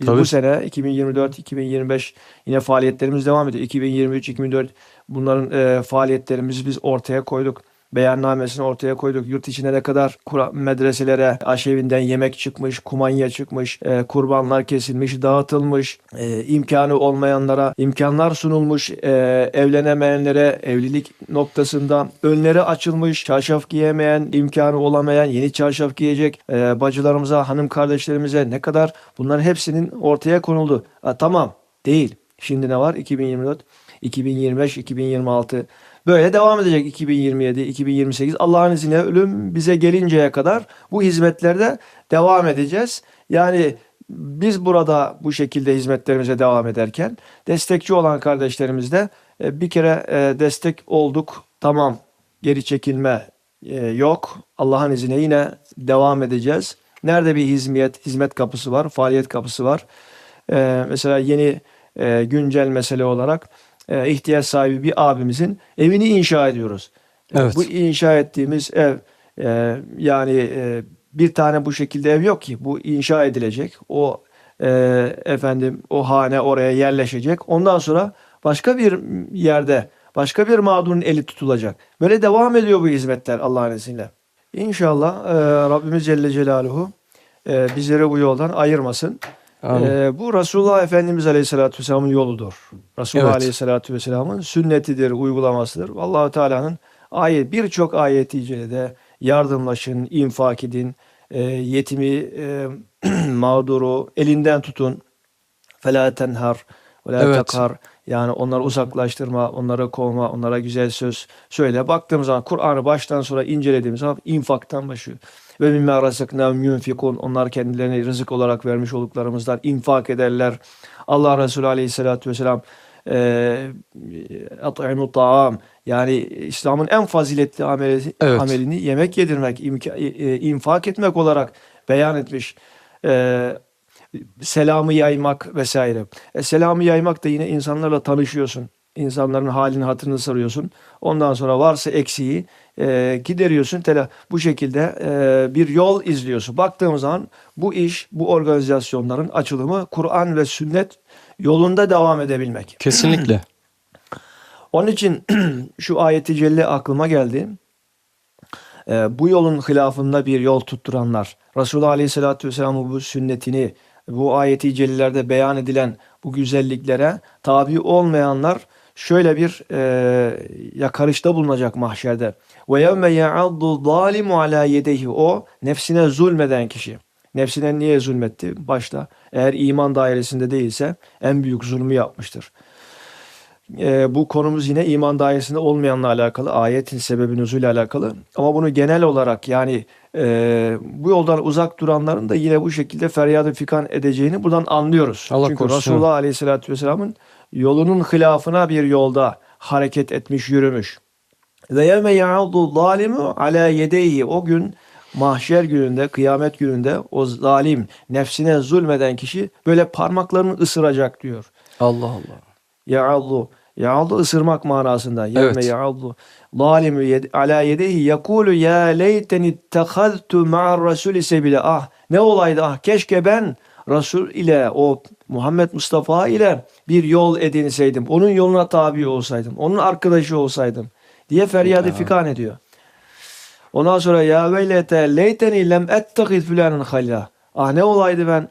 Biz Tabii. bu sene 2024-2025 yine faaliyetlerimiz devam ediyor. 2023-2024 bunların e, faaliyetlerimizi biz ortaya koyduk. Beyannamesini ortaya koyduk. Yurt içine ne kadar medreselere aşevinden yemek çıkmış, kumanya çıkmış, e, kurbanlar kesilmiş, dağıtılmış, e, imkanı olmayanlara imkanlar sunulmuş, e, evlenemeyenlere evlilik noktasında önleri açılmış, çarşaf giyemeyen, imkanı olamayan, yeni çarşaf giyecek e, bacılarımıza, hanım kardeşlerimize ne kadar bunların hepsinin ortaya konuldu. Ha, tamam değil. Şimdi ne var? 2024, 2025, 2026 böyle devam edecek 2027, 2028. Allah'ın izniyle ölüm bize gelinceye kadar bu hizmetlerde devam edeceğiz. Yani biz burada bu şekilde hizmetlerimize devam ederken destekçi olan kardeşlerimiz de e, bir kere e, destek olduk. Tamam geri çekilme e, yok. Allah'ın izniyle yine devam edeceğiz. Nerede bir hizmet, hizmet kapısı var, faaliyet kapısı var. Mesela yeni güncel mesele olarak e, ihtiyaç sahibi bir abimizin evini inşa ediyoruz. Evet. Bu inşa ettiğimiz ev e, yani e, bir tane bu şekilde ev yok ki. Bu inşa edilecek. O e, efendim o hane oraya yerleşecek. Ondan sonra başka bir yerde başka bir mağdurun eli tutulacak. Böyle devam ediyor bu hizmetler Allah'ın izniyle. İnşallah e, Rabbimiz Celle Celaluhu e, bizleri bu yoldan ayırmasın. Amin. Ee, bu Resulullah Efendimiz Aleyhisselatü Vesselam'ın yoludur. Resulullah Evet. Aleyhisselatü Vesselam'ın sünnetidir, uygulamasıdır. Allahu Teala'nın ayet birçok ayeti de yardımlaşın, infak edin, e, yetimi, e, mağduru elinden tutun. Fela tenhar ve la Evet. takhar. Yani onları uzaklaştırma, onlara kovma, onlara güzel söz söyle. Baktığımız zaman Kur'an'ı baştan sona incelediğimiz zaman infaktan başlıyor. Ve mimme razıknahum yunfikun. Onlar kendilerine rızık olarak vermiş olduklarımızdan infak ederler. Allah Resulü Aleyhisselatü Vesselam e, at'imu ta'am yani İslam'ın en faziletli ameli, Evet. amelini yemek yedirmek, imka, e, infak etmek olarak beyan etmiş. E, selamı yaymak vesaire. E, selamı yaymak da yine insanlarla tanışıyorsun. İnsanların halini hatırını soruyorsun. Ondan sonra varsa eksiği e, gideriyorsun. Tela, bu şekilde e, bir yol izliyorsun. Baktığımız zaman bu iş, bu organizasyonların açılımı Kur'an ve sünnet yolunda devam edebilmek. Kesinlikle. Onun için şu ayeti celle aklıma geldi. Ee, bu yolun hilafında bir yol tutturanlar, Resulullah Aleyhisselatü Vesselam'ın bu sünnetini, bu ayeti cellelerde beyan edilen bu güzelliklere tabi olmayanlar şöyle bir e, yakarışta bulunacak mahşerde. Ve yevme ya'addu zalimu ala yedeyhi. O nefsine zulmeden kişi. Nefsine niye zulmetti? Başta eğer iman dairesinde değilse en büyük zulmü yapmıştır. Ee, bu konumuz yine iman dairesinde olmayanla alakalı, ayetin sebebi nüzulü alakalı. Ama bunu genel olarak yani e, bu yoldan uzak duranların da yine bu şekilde feryadı fikan edeceğini buradan anlıyoruz. Allah Çünkü korusun. Resulullah Aleyhisselatü Vesselam'ın yolunun hilafına bir yolda hareket etmiş, yürümüş. Ve yevme ya'uddu zalimu ala yedeyhi. O gün mahşer gününde, kıyamet gününde o zalim, nefsine zulmeden kişi böyle parmaklarını ısıracak diyor. Allah Allah. Ya'allu. Ya'allu ısırmak manasında. Yevme Evet. ya'allu. Zalimu yed ala yedehi yekulu ya leyteni ittehaztu ma'ar rasuli sebile. Ah ne olaydı ah keşke ben Resul ile o Muhammed Mustafa ile bir yol edinseydim. Onun yoluna tabi olsaydım. Onun arkadaşı olsaydım diye feryadı fikan ediyor. Ondan sonra ya veylete leyteni lem ettehiz filanın halila. Ah ne olaydı ben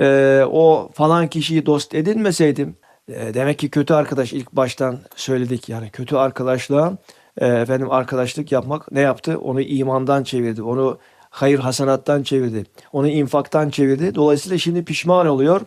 e, o falan kişiyi dost edinmeseydim. E, demek ki kötü arkadaş ilk baştan söyledik yani kötü arkadaşlığa e, efendim arkadaşlık yapmak ne yaptı? Onu imandan çevirdi. Onu hayır hasanattan çevirdi. Onu infaktan çevirdi. Dolayısıyla şimdi pişman oluyor.